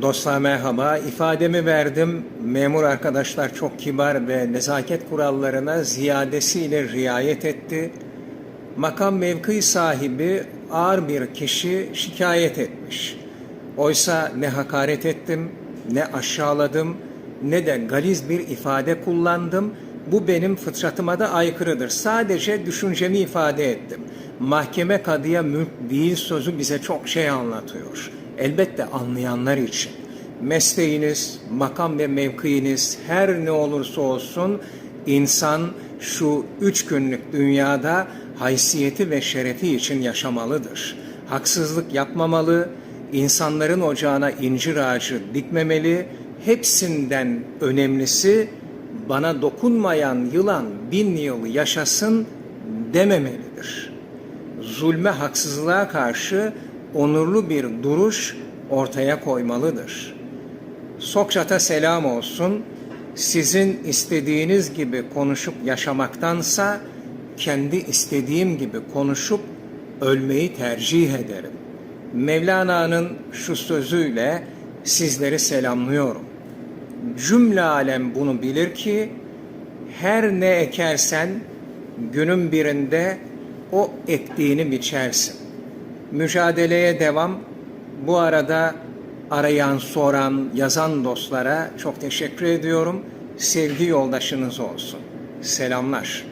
Dostlar merhaba. İfademi verdim. Memur arkadaşlar çok kibar ve nezaket kurallarına ziyadesiyle riayet etti. Makam mevki sahibi ağır bir kişi şikayet etmiş. Oysa ne hakaret ettim, ne aşağıladım, ne de galiz bir ifade kullandım. Bu benim fıtratıma da aykırıdır. Sadece düşüncemi ifade ettim. Mahkeme kadıya mülk değil sözü bize çok şey anlatıyor. Elbette anlayanlar için. Mesleğiniz, makam ve mevkiiniz her ne olursa olsun insan şu üç günlük dünyada haysiyeti ve şerefi için yaşamalıdır. Haksızlık yapmamalı, insanların ocağına incir ağacı dikmemeli, hepsinden önemlisi bana dokunmayan yılan bin yıl yaşasın dememelidir. Zulme haksızlığa karşı onurlu bir duruş ortaya koymalıdır. Sokrat'a selam olsun. Sizin istediğiniz gibi konuşup yaşamaktansa kendi istediğim gibi konuşup ölmeyi tercih ederim. Mevlana'nın şu sözüyle sizleri selamlıyorum. Cümle alem bunu bilir ki her ne ekersen günün birinde o ektiğini biçersin. Mücadeleye devam. Bu arada arayan, soran, yazan dostlara çok teşekkür ediyorum. Sevgi yoldaşınız olsun. Selamlar.